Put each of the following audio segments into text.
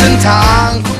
เส้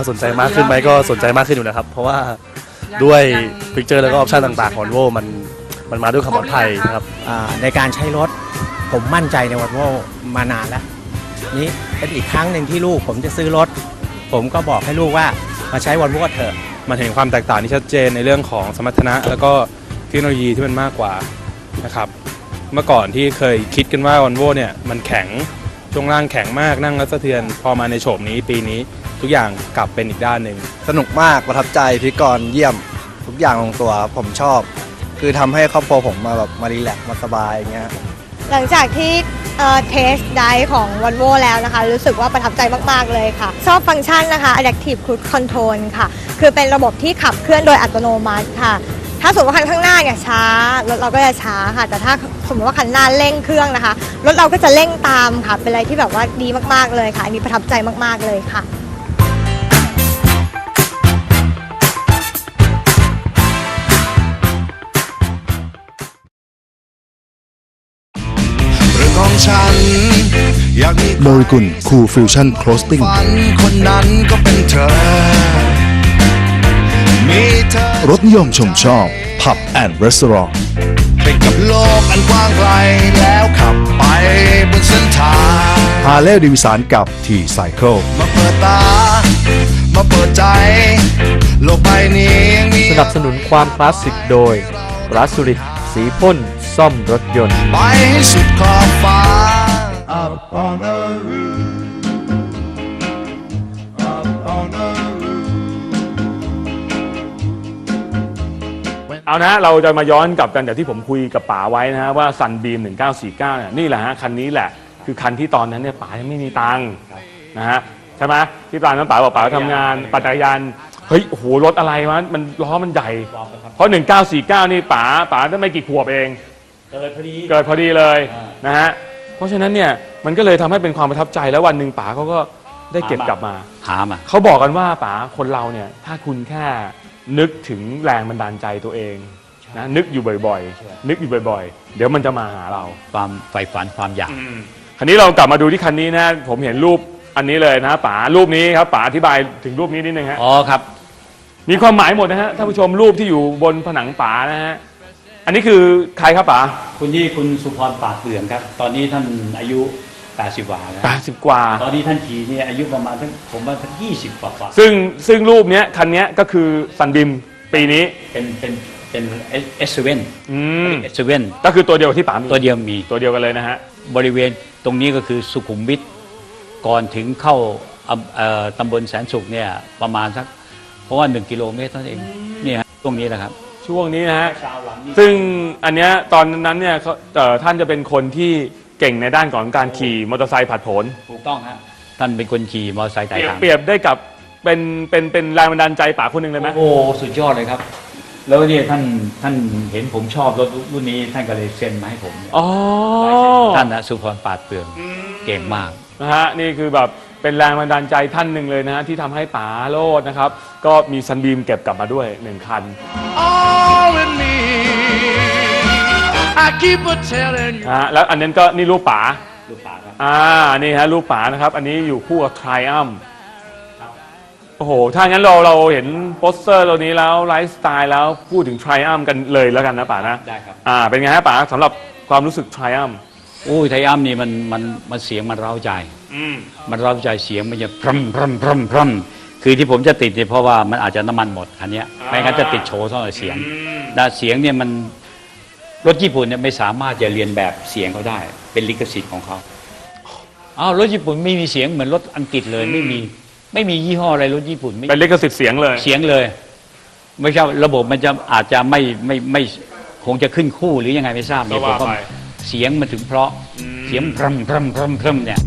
ว่าสนใจมากขึ้นไหมก็สนใจมากขึ้นอยู่นะครับ เพราะว่าด้วยฟิกเจอร์แล้วก็ออปชันต่างๆของ v o มันมันมาด้วยความปลอดภัยนะครับอ่าในการใช้รถผมมั่นใจในวันโวมานานแล้ว นี่เป็นอีกครั้งหนึ่งที่ลูกผมจะซื้อรถ ผมก็บอกให้ลูกว่ามาใช้วันโวเถอะมันเห็นความแตกต่างที่ชัดเจนในเรื่องของสมรรถนะ แล้วก็เทคโนโลยีที่มันมากกว่านะครับเมื่อก่อนที่เคยคิดกันว่าวันโวเนี่ยมันแข็งช่วงล่างแข็งมากนั่งแล้วสะเทือนพอมาในโฉมนี้ปีนี้ ทุกอย่างกลับเป็นอีกด้านหนึ่งสนุกมากประทับใจพิธีกรเยี่ยมทุกอย่างลงตัวผมชอบ คือทำให้ครอบครัวผมมาแบบมารีแลกซ์มาสบายอย่างเงี้ย หลังจากที่เทสไดของ v o l v o แล้วนะคะ รู้สึกว่าประทับใจมาก ๆ เลยค่ะ ชอบฟังก์ชันนะคะ Adaptive Cruise Control ค่ะ คือเป็นระบบที่ขับเคลื่อนโดยอัตโนมัติค่ะ ถ้าสมมติว่าคันข้างหน้าเนี่ยช้ารถเราก็จะช้าค่ะ แต่ถ้าสมมติว่าคันหน้าเร่งเครื่องนะคะรถเราก็จะเร่งตามค่ะ เป็นอะไรที่แบบว่าดีมากๆเลยค่ะ อันนี้ประทับใจมาก ๆ เลยค่ะ โมริกุลคูลฟิวชั่นโคลสติ้งฝันคนนั้นก็เป็นเธอมีเธอรถนิยมชมชอบผับแอนด์รีสอร์ทไปกับโลกอันกว้างไกลแล้วขับไปบนเส้นทางฮาร์เลย์ดิวิสานกับทีไซเคิลมาเปิดตา มาเปิดใจ โลกใบนี้ยังมีสนับสนุนความคลาสสิกโดยรัสุริตสีพ่น ซ่อมรถยนต์ ไปให้สุดขอบฟ้า เอานะเราจะมาย้อนกลับกันจากที่ผมคุยกับป๋าไว้นะฮะว่าซันบีม1949เนี่ยนี่แหละฮะคันนี้แหละ คือคันที่ตอนนั้นเนี่ยป๋ายังไม่มีตังค์นะฮะใช่ไหมที่ตอนนั้นป๋าบอกป๋าทำงานปัจจักรยานเฮ้ยโอ้โหรถอะไรวะมันล้อมันใหญ่ เพราะ 1949 นี่ป๋าป๋าได้ไม่กี่ขวบเอง เกิดพอดี เกิดพอดีเลยนะฮะ เพราะฉะนั้นเนี่ยมันก็เลยทำให้เป็นความประทับใจแล้ววันหนึ่งป๋าเขาก็ได้เก็บกลับมา หามา เขาบอกกันว่าป๋าคนเราเนี่ยถ้าคุณแค่นึกถึงแรงบันดาลใจตัวเองนะนึกอยู่บ่อยๆ นึกอยู่บ่อยๆ เดี๋ยวมันจะมาหาเราความใฝ่ฝันความอยาก คันนี้เรากลับมาดูที่คันนี้นะ ผมเห็นรูปอันนี้เลยนะป๋ารูปนี้ครับป๋าอธิบายถึงรูปนี้นิดนึงฮะอ๋อครับ มีความหมายหมดนะฮะท่านผู้ชมรูปที่อยู่บนผนังป๋านะฮะ อันนี้คือใครครับป๋าคุณยี่คุณสุพรปากเปลืองครับ ตอนนี้ท่านอายุ 80กว่าแล้วแปดสิบกว่า ตอนนี้ท่านขี่เนี่ยอายุประมาณทั้งผมว่าทั้ง20กว่ากว่าซึ่งซึ่งรูปเนี้ยคันเนี้ยก็คือซันบิมปีนี้ เป็นเป็นเป็นเอสเว่นอืม เอสเว่นก็คือตัวเดียวกับที่ป๋ามีตัวเดียวมี ตัวเดียวกันเลยนะฮะ บริเวณตรงนี้ก็คือสุขุมวิทก่อนถึงเข้าอำเอ่อตำบลแสนสุขเนี่ยประมาณสัก เพราะว่า 1 กิโลเมตรเท่านั้นเองเนี่ยฮะตรงนี้แหละครับ ช่วงนี้นะฮะซึ่งอันเนี้ยตอนนั้นเนี่ยเขาเอ่อท่านจะเป็นคนที่เก่งในด้านของการขี่มอเตอร์ไซค์ผัดโผนถูกต้องฮะท่านเป็นคนขี่มอเตอร์ไซค์เปไต่รียบถังเปรียบได้กับเป็นเป็นเป็นแรงบันดาลใจป๋าคนหนึ่งเลยไหมโอ้โหสุดยอดเลยครับ แล้วเนี่ยท่านท่านเห็นผมชอบรถรุ่นนี้ท่านก็เลยเซ็นมาให้ผมเนี่ยอ๋อท่านนะสุพรปราดเปลืองเก่งมาก นะฮะนี่คือแบบเป็นแรงบันดาลใจท่านหนึ่งเลยนะฮะที่ทำให้ป๋าโลดนะครับ ก็มีซันบีมเก็บกลับมาด้วยหนึ่งคัน I keep a telling you. นะฮะแล้วอันนั้นก็นี่รูปป๋าลูกป่าครับ อ่านี่ฮะรูปป๋านะครับ อันนี้อยู่คู่กับ Triumph โอ้โห ถ้างั้นเราเราเห็นโปสเตอร์ตัวนี้แล้วไลฟ์สไตล์แล้วพูดถึง Triumph กันเลยแล้วกันนะป๋านะได้ครับ อ่าเป็นไงฮะป๋าสำหรับความรู้สึก Triumph โอ้ยไทอัมนี่มันมันมันเสียงมันเร้าใจ อืม มันเร้าใจเสียงมันจะพร่ำพร่ำพร่ำพร่ำคือที่ผมจะติดเนี่ยเพราะว่ามันอาจจะน้ำมันหมดคันเนี้ยไม่งั้นจะติดโชว์เท่าไหร่เสียงแต่เสียงเนี่ยมัน รถญี่ปุ่นเนี่ยไม่สามารถจะเรียนแบบเสียงเขาได้ เป็นลิขสิทธิ์ของเขาอ้าวรถญี่ปุ่นไม่มีเสียงเหมือนรถอังกฤษเลยไม่มีไม่มียี่ห้ออะไรรถญี่ปุ่นไม่เป็นลิขสิทธิ์เสียงเลยเสียงเลย ไม่ใช่ระบบมันจะอาจจะไม่ไม่ไม่คงจะขึ้นคู่หรือยังไงไม่ทราบเนี่ยก็ผมว่าก็ไปเสียงมันถึงเพราะเสียงพร่ำพร่ำพร่ำพร่ำเนี่ย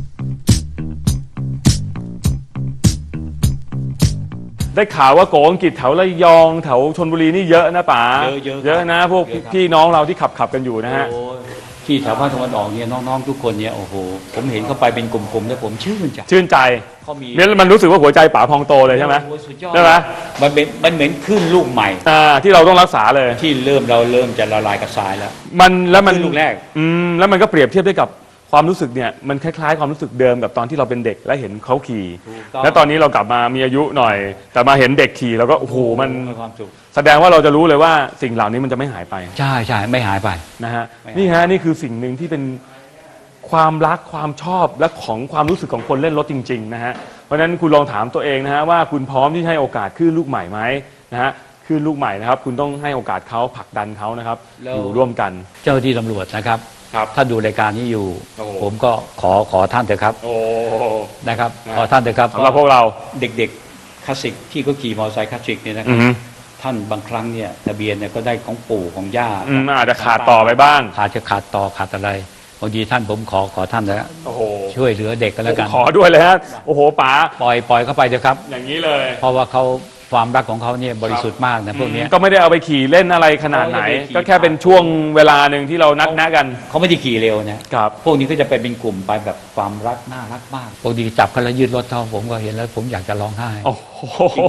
ได้ข่าวว่าโกอังกฤษแถวระยองแถวชนบุรีนี่เยอะนะป๋าเยอะเยอะครับเยอะนะ พวกเยอะครับ พี่น้องเราที่ขับขับกันอยู่นะฮะ โอ้ยที่แถวภาคตะวันออกเนี่ยน้องๆทุกคนเนี่ยโอ้โหผมเห็นเขาไปเป็นกลุ่มๆแล้วผมชื่นใจชื่นใจเขามีเนี่ยมันรู้สึกว่าหัวใจป๋าพองโตเลยใช่ไหม โอ้โสุดยอดใช่ไหม มันเป็นมันเหมือนขึ้นลูกใหม่ อ่าที่เราต้องรักษาเลย ที่เริ่มเราเริ่มจะละลายกับทรายแล้ว มันแล้วมันขึ้นลูกแรก อืมแล้วมันก็เปรียบเทียบได้กับ ความรู้สึกเนี่ยมันคล้ายๆ ความรู้สึกเดิมกับตอนที่เราเป็นเด็กและเห็นเขาขี่ ถูกต้อง แล้วตอนนี้เรากลับมามีอายุหน่อย แต่มาเห็นเด็กขี่เราก็โอ้โหมันความสุขแสดงว่าเราจะรู้เลยว่าสิ่งเหล่านี้มันจะไม่หายไป ใช่ใช่ไม่หายไป นะฮะไม่หายนี่ฮะนี่คือสิ่งหนึ่งที่เป็นความรักความชอบและของความรู้สึกของคนเล่นรถจริง ๆ นะฮะเพราะฉะนั้นคุณลองถามตัวเองนะฮะว่าคุณพร้อมที่ให้โอกาสคลื่นลูกใหม่ไหมนะฮะคลื่นลูกใหม่นะครับ คุณต้องให้โอกาสเขาผลักดันเขานะครับแล้ว อยู่ร่วมกัน เจ้าหน้าที่ตำรวจนะครับ ครับถ้าดูรายการนี้อยู่ โอ้โหผมก็ขอขอท่านเถอะครับโอ้ นะครับ นะ ขอท่านเถอะครับสำหรับพวกเราเด็กๆคลาสสิกที่เขาขี่มอเตอร์ไซค์คลาสสิกเนี่ยนะคอืรับอฮึท่านบางครั้งเนี่ยทะเบียนเนี่ยก็ได้ของปู่ของย่าอืมอาจจะขาดต่อไปบ้างขาดจะขาดต่อขาดอะไรบางทีท่านผมขอขอท่านนะโอ้โหช่วยเหลือเด็กก็แล้วกัน ขอด้วยเลยฮะ โอ้โหป๋า ปล่อยปล่อยเข้าไปเถอะครับ อย่างนี้เลย เพราะว่าเขา ความรักของเขาเนี่ยบริสุทธิ์มากนะพวกเนี้ยก็ไม่ได้เอาไปขี่เล่นอะไรขนาดไหนเขาไม่ได้ขี่ก็แค่เป็นช่วงเวลาหนึ่งที่เรานัดแนะกันเขาไม่ได้ขี่เร็วนะครับพวกนี้ก็จะไปเป็นกลุ่มไปแบบความรักน่ารักมากปกติจับกันแล้วยืดรถเท่าผมก็เห็นแล้ว ผมอยากจะร้องไห้โอ้โห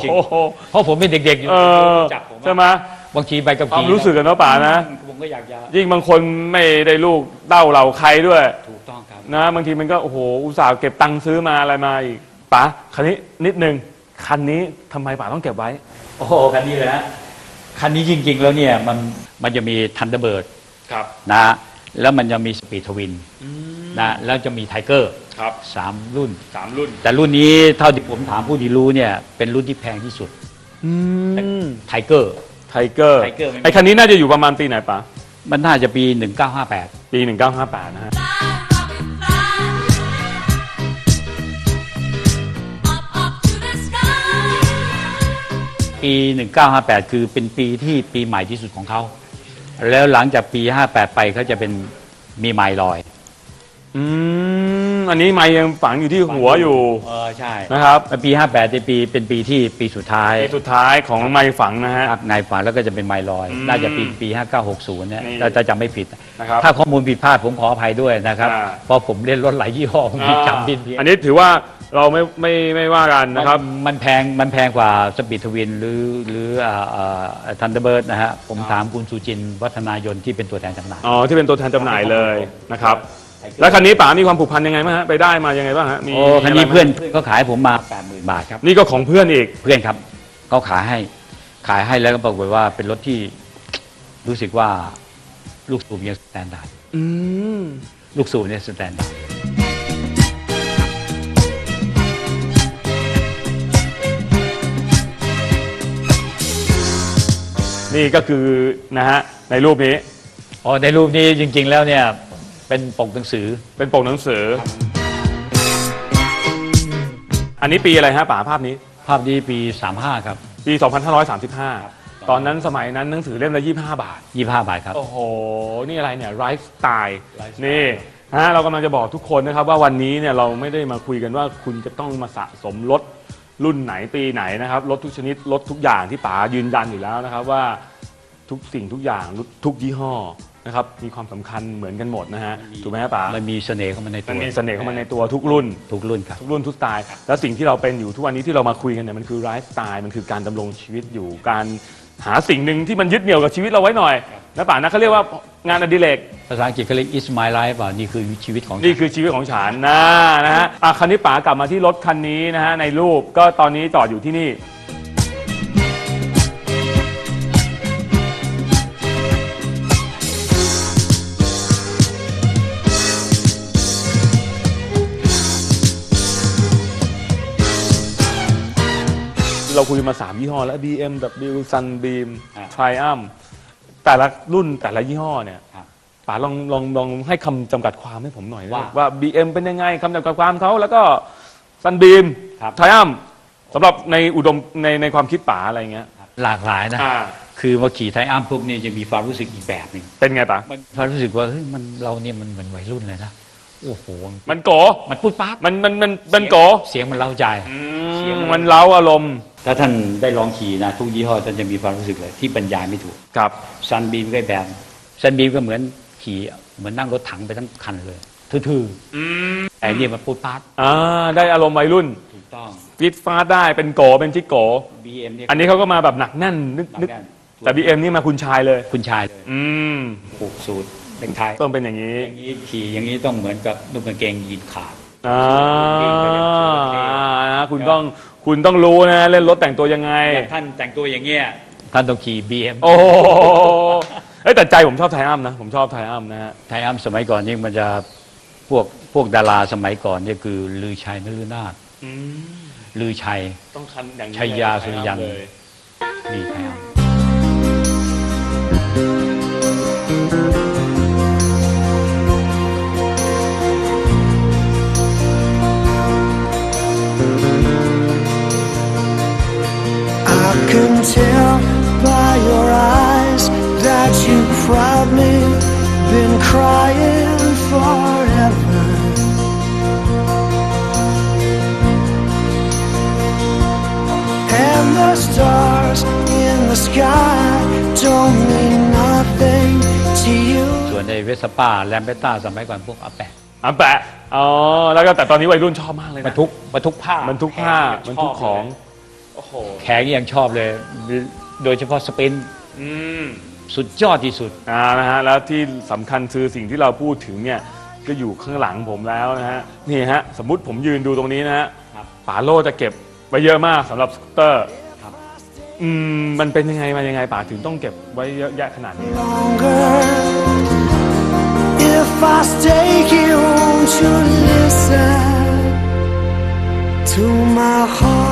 จริงเพราะผมเป็นเด็กๆอยู่เออจับผมใช่ไหมบางทีไปกับความรู้สึกกันเนาะป๋านะผมก็อยากจะยิ่งบางคนไม่ได้ลูกเต้าเราใครด้วยถูกต้องครับนะบางทีมันก็โอ้โหอุตส่าห์เก็บตังค์ซื้อมาอะไรมาอีกป๋าคันนี้นิดนึง คันนี้ทำไมป๋าต้องเก็บไว้ โอ้โหคันนี้เลยฮะคันนี้จริง ๆ แล้วเนี่ยมันมันจะมีทันเดอร์เบิร์ดครับนะแล้วมันจะมีสปีดทวินนะแล้วจะมีไทเกอร์ครับสามรุ่น สามรุ่นแต่รุ่นนี้เท่าที่ผมถามผู้ที่รู้เนี่ยเป็นรุ่นที่แพงที่สุดอืมไทเกอร์ ไทเกอร์ Tiger ไม่มี ไอคันนี้น่าจะอยู่ประมาณปีไหนป๋ามันน่าจะปี 1958 ปี 1958นะฮะ 1958 คือเป็นปีที่ปีใหม่ที่สุดของเขา แล้วหลังจากปี 58 ไปเขาจะเป็นมีไมล์ลอย อืม อันนี้ไม่ยังฝังอยู่ที่หัวอยู่เออใช่นะครับปี 58เป็นปีเป็นปีที่ปีสุดท้าย ปีสุดท้ายของไม่ฝังนะฮะ ครับในฝันแล้วก็จะเป็นไมล์ลอยอืมน่าจะปีปี5960เนี่ยนี่ถ้าถ้าจำไม่ผิด นะครับถ้าข้อมูลผิดพลาดผมขออภัยด้วยนะครับ อ่า เพราะผมเล่นรถหลายยี่ห้อผมจำผิดเพี้ยนอันนี้ถือว่าเราไม่ไม่ไม่ว่ากันนะครับ มันมันแพงมันแพงกว่าสปีดทวินหรือหรือทันเดอร์เบิร์ดนะฮะผมถามคุณสุจินต์วัฒนายนที่เป็นตัวแทนจำหน่าย อ๋อที่เป็นตัวแทนจำหน่ายเลยนะครับ แล้วคันนี้ป๋ามีความผูกพันยังไงบ้างฮะไปได้มายังไงบ้างฮะมีโอ้คันนี้ะไรไหมเพื่อนเพื่อนก็ขายผมมา80,000 บาทครับ นี่ก็ของเพื่อนอีกเพื่อนครับเขาขายให้ขายให้แล้วก็ปรากฏว่าเป็นรถที่รู้สึกว่าลูกสูบยังสแตนดาร์ดอืมลูกสูบเนี่ยสแตนดาร์ดนี่ก็คือนะฮะในรูปนี้ อ๋อในรูปนี้จริง ๆ แล้วเนี่ย เป็นปกหนังสือ เป็นปกหนังสือ อันนี้ปีอะไรฮะป๋าภาพนี้ ภาพนี้ปี 35 ครับ ปี 2535 ตอนนั้นสมัยนั้นหนังสือเล่มละ 25 บาท 25 บาทครับ โอ้โห นี่อะไรเนี่ยไลฟ์สไตล์นี่ฮะเรากำลังจะบอกทุกคนนะครับว่าวันนี้เนี่ยเราไม่ได้มาคุยกันว่าคุณจะต้องมาสะสมรถรุ่นไหนปีไหนนะครับรถทุกชนิดรถทุกอย่างที่ป๋ายืนยันอยู่แล้วนะครับว่าทุกสิ่งทุกอย่างทุกยี่ห้อ นะครับมีความสำคัญเหมือนกันหมดนะฮะถูกไหมฮะป๋ามันมีเสน่ห์เข้ามาในตัมันวมีเสน่ห์เข้ามาในตัวทุกรุ่น ทุกรุ่นครับ ทุกรุ่นทุกสไตล์ แล้วสิ่งที่เราเป็นอยู่ทุกวันนี้ที่เรามาคุยกันเนี่ยมันคือไลฟ์สไตล์มันคือการดำรงชีวิตอยู่การหาสิ่งหนึ่งที่มันยึดเหนี่ยวกับชีวิตเราไว้หน่อยนะป่านะเขาเรียกว่างานอดิเรกภาษาอังกฤษเขาเรียก is my life อะนี่คือชีวิตของนี่คือชีวิตของฉันนะนะฮะอะคันนี้ป๋ากลับมาที่รถคันนี้นะฮะในรูปก็ตอนนี้จอดอยู่ที่นี่ เราคุยมา 3 ยี่ห้อแล้ว BMW Sunbeam อ่า Triumph แต่ละรุ่นแต่ละยี่ห้อเนี่ยครับ ป๋าลองลองลองให้คำจำกัดความให้ผมหน่อยว่า ว่า BM เป็นยังไงคำจำกัดความเขาแล้วก็ Sunbeam ครับ Triumph สำหรับในอุดมในในความคิดป๋าอะไรเงี้ยหลากหลายนะ อ่าคือมาขี่ไทอัมปุ๊บเนี่ยจะมีความรู้สึกอีกแบบหนึ่งเป็นไงป๋ามันความรู้สึกว่าเฮ้ยมันเราเนี่ยมันเหมือนวัยรุ่นเลยนะ โอ้โหมันโกมันพูดปั๊บมันมันมันมันโกเสียงมันเล้าใจอืมมันเล้าอารมณ์ ถ้าท่านได้ลองขี่นะทุกยี่ห้อท่านจะมีความรู้สึกเลยที่บรรยายไม่ถูกครับซันบีมก็แบบซันบีมก็เหมือนขี่เหมือนนั่งรถถังไปทั้งคันเลยทื่อๆแต่เนี่ยมันพูดปั๊บอ่าได้อารมณ์วัยรุ่นถูกต้องฟิตฟาดได้เป็นโกเป็นจิกโก BM เนี่ยอันนี้เขาก็มาแบบหนักแน่นนึกนึกแต่ BM นี่มาคุณชายเลยคุณชายเลยอืมผูกสูตร เด็กไทยต้องเป็นอย่างนี้อย่างนี้ขี่อย่างนี้ต้องเหมือนกับนุ่งกางเกงยีนขาดอ่านะคุณต้องคุณต้องรู้นะเล่นรถแต่งตัวยังไงอย่างท่านแต่งตัวอย่างเงี้ยท่านต้องขี่ BM โอ้โหเอ้ยแต่ใจผมชอบไทอัมนะ ผมชอบไทอัมนะฮะไทอัมสมัยก่อนนี่มันจะพวกพวกดาราสมัยก่อนเนี่ยคือลือชัยนฤนาถลือชัยต้องคันอย่างนี้ชัยยาสุริยันเลยนี่ไทอัม tell by your eyes that you've probably been crying forever. And the stars in the sky don't mean nothing to you. ส่วนในเวสป้าแลมเบต้าสมัยก่อนพวกอาแปะอะแปะอ๋อแล้วก็แต่ตอนนี้วัยรุ่นชอบมากเลยบรนะรทุกบรรทุกผ้าบรรทุกผ้าบรรทุกของ โอ้โหแขกยังชอบเลย โดยเฉพาะสปรินต์อืมสุดยอดที่สุด อ่านะฮะแล้วที่สำคัญคือสิ่งที่เราพูดถึงเนี่ยก็อยู่ข้างหลังผมแล้วนะฮะนี่ฮะสมมุติผมยืนดูตรงนี้นะฮะครับป๋าโลจะเก็บไว้เยอะมากสำหรับสกูตเตอร์ครับ อืมมันเป็นยังไงมายังไงป๋าถึงต้องเก็บไว้เยอะแยะขนาดนี้ longer if I stay here won't you listen to my heart